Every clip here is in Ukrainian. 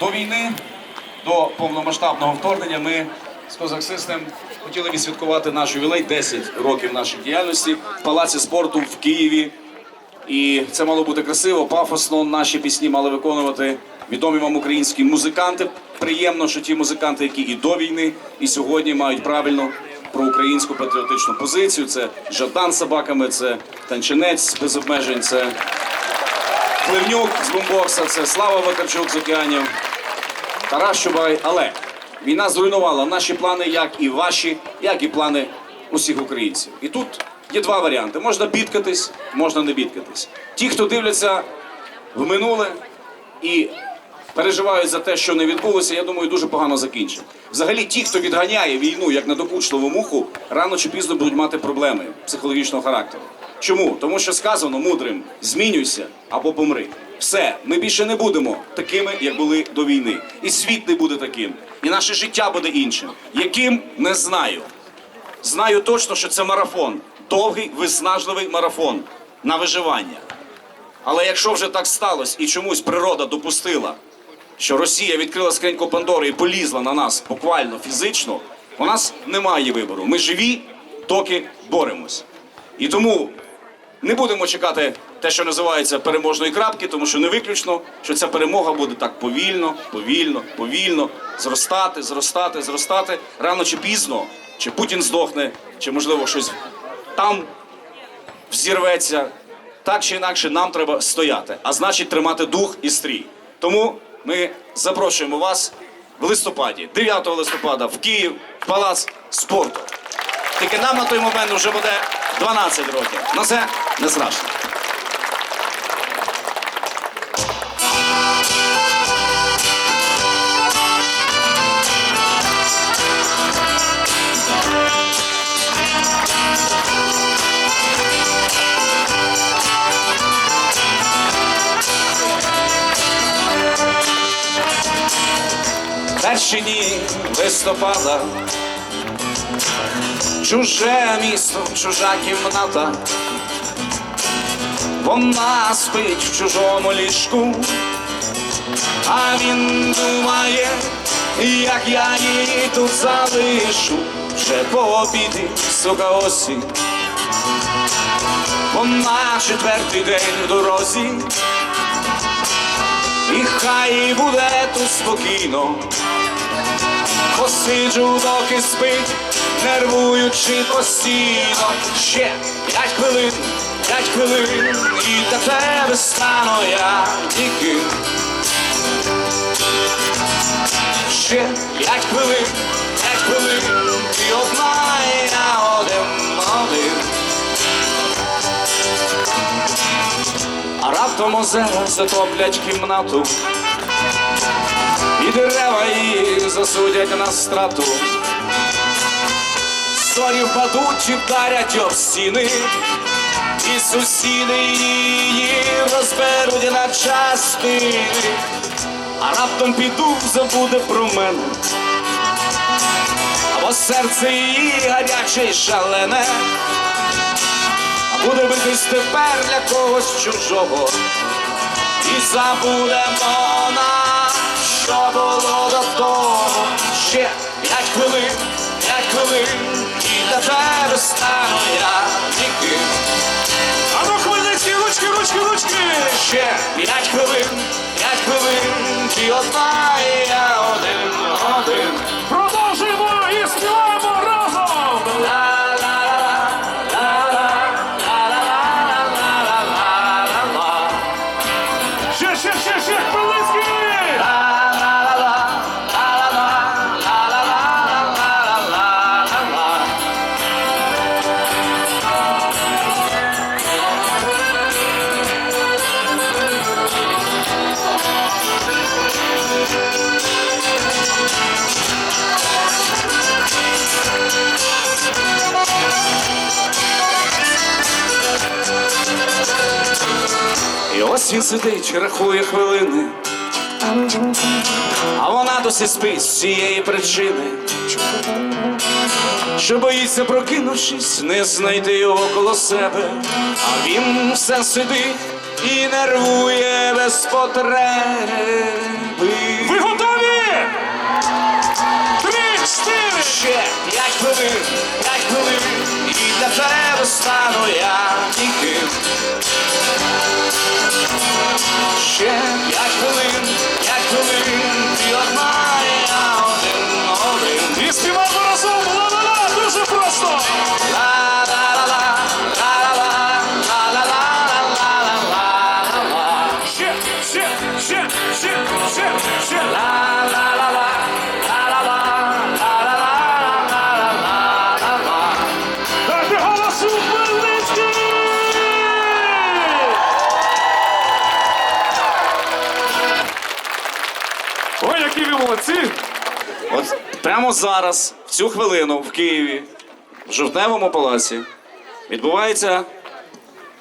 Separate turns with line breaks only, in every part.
До війни, до повномасштабного вторгнення, ми з Козак Систем хотіли відсвяткувати наш ювілей 10 років нашої діяльності в Палаці спорту в Києві. І це мало бути красиво, пафосно. Наші пісні мали виконувати відомі вам українські музиканти. Приємно, що ті музиканти, які і до війни, і сьогодні мають правильну проукраїнську патріотичну позицію. Це Жадан з собаками, це танчинець без обмежень, це Пливнюк з бомбокса, це Слава Вакарчук з океанів, Тарас Чубай. Але війна зруйнувала наші плани, як і ваші, як і плани усіх українців. І тут є два варіанти: можна бідкатись, можна не бідкатись. Ті, хто дивляться в минуле і переживають за те, що не відбулося, я думаю, дуже погано закінчать. Взагалі, ті, хто відганяє війну як надокучливу муху, рано чи пізно будуть мати проблеми психологічного характеру. Чому? Тому що сказано мудрим: змінюйся або помри. Все, ми більше не будемо такими, як були до війни. І світ не буде таким, і наше життя буде іншим. Яким не знаю. Знаю точно, що це марафон, довгий, виснажливий марафон на виживання. Але якщо вже так сталося і чомусь природа допустила, що Росія відкрила скриньку Пандори і полізла на нас буквально фізично, у нас немає вибору. Ми живі, доки боремось. І тому не будемо чекати те, що називається переможної крапки, тому що не виключно, що ця перемога буде так повільно, повільно, повільно зростати, зростати, зростати. Рано чи пізно, чи Путін здохне, чи можливо щось там взірветься. Так чи інакше, нам треба стояти, а значить тримати дух і стрій. Тому ми запрошуємо вас в листопаді, 9 листопада, в Київ, в палац спорту. Тільки нам на той момент вже буде 12 років. Ну це не страшно. Дні листопада, чуже місто, чужа кімната. Вона спить в чужому ліжку, а він думає, як я її тут залишу, вже по обіді, сука осінь. Вона четвертий день в дорозі, і хай буде тут спокійно. Посиджу, доки спить, нервуючи постійно. Ще п'ять хвилин, п'ять хвилин, і для тебе стану я ніким. Ще п'ять хвилин, п'ять хвилин, і одна і я один, один. А раптом озера затоплять кімнату. І дерева її засудять на страту. Зорі впадуть і вдарять об стіни, і сусіди її розберуть на частини, а раптом піду, забуде про мене, або серце її гаряче й шалене, буде битись тепер для когось чужого, і забудемо на що було до того. Ще п'ять хвилин, п'ять хвилин, і до тебе стану я ніким.
А ну хвилинці, ручки, ручки, ручки!
Ще п'ять хвилин, п'ять хвилин, і одна я досі сидить, рахує хвилини, а вона досі спить з цієї причини, що боїться, прокинувшись, не знайти його коло себе, а він все сидить і нервує без потреби.
Ви готові?
Три, чотири! Ще п'ять хвилин, п'ять хвилин,
і для тебе стану
я. Прямо зараз, в цю хвилину, в Києві, в Жовтневому палаці, відбувається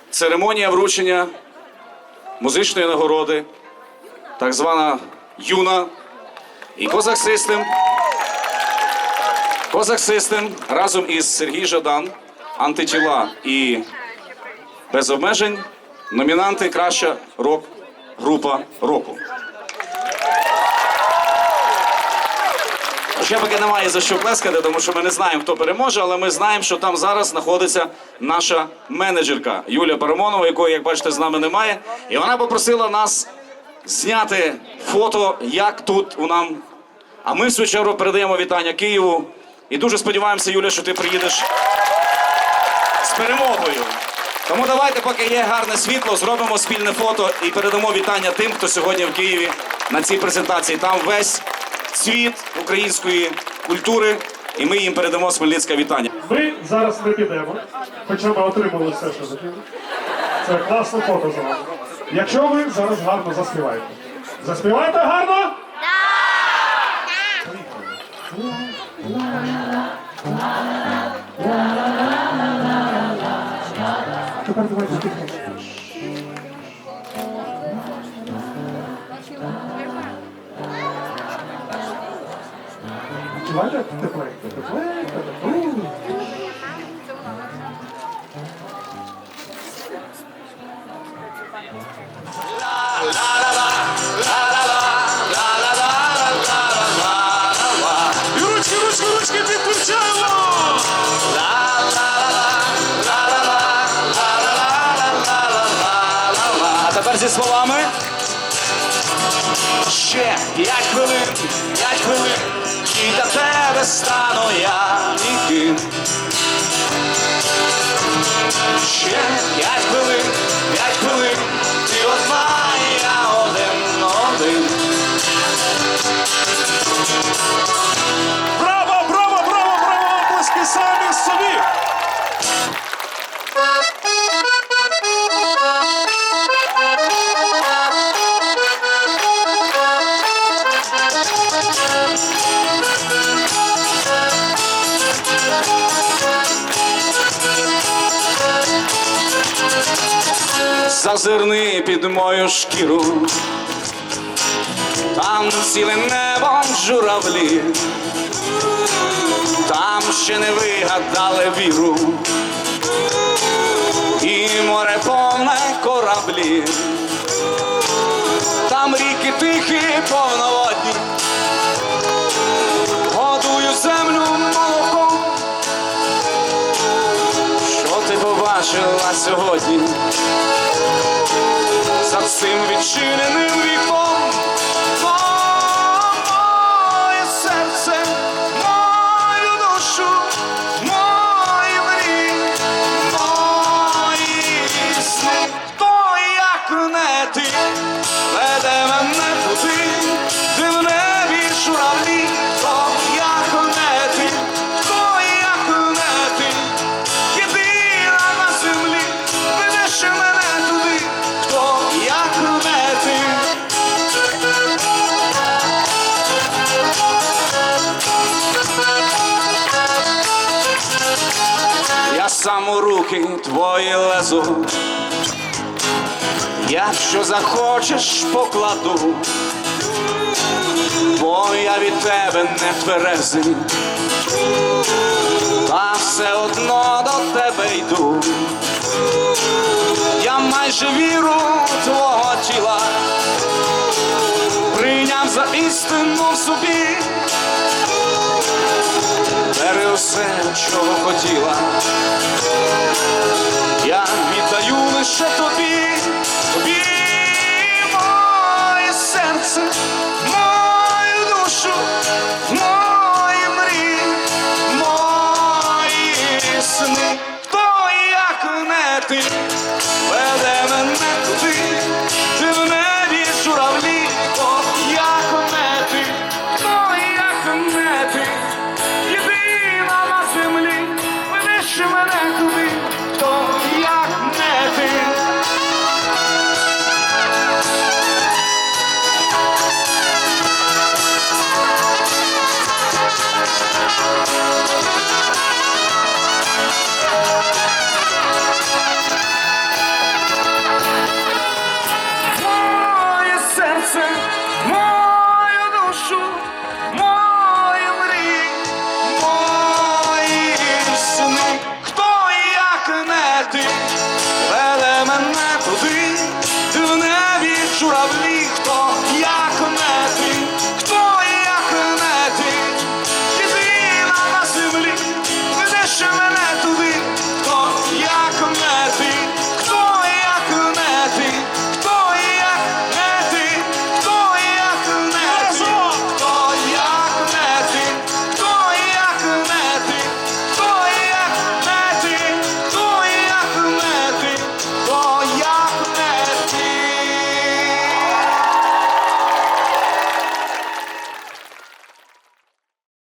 церемонія вручення музичної нагороди, так звана Юна. І Козак Систем. Козак Систем разом із Сергій Жадан, антитіла і без обмежень номінанти краща рок-група року. Ще поки немає за що плескати, тому що ми не знаємо, хто переможе, але ми знаємо, що там зараз знаходиться наша менеджерка Юлія Парамонова, якої, як бачите, з нами немає. І вона попросила нас зняти фото, як тут у нам. А ми в свою чергу передаємо вітання Києву. І дуже сподіваємося, Юля, що ти приїдеш з перемогою. Тому давайте, поки є гарне світло, зробимо спільне фото і передамо вітання тим, хто сьогодні в Києві на цій презентації. Там весь світ української культури, і ми їм передамо Смельницьке вітання.
Ми зараз не підемо, хоча ми отримали все, що хотіли. Це класно фото за вами. Якщо ви зараз гарно заспіваєте. заспівайте гарно? Тепер
зі словами. Ще п'ять хвилин, п'ять хвилин, і тебе стану я ніким. Ще п'ять хвилин, п'ять хвилин, Зазирни під мою шкіру, там ціле небо журавлі, там ще не вигадали віру, і море повне кораблі, там ріки тихі, повноводні, ти побачила сьогодні? за цим відчиненим вікном. Я сам у руки твої лезу, якщо захочеш, покладу, бо я від тебе не тверезий, та все одно до тебе йду. Я майже віру твого тіла, прийняв за істину в собі. Бери усе, чого хотіла. Я віддаю лише тобі, тобі моє серце, мою душу, мої мрії, мої сни, хто як не ти веде.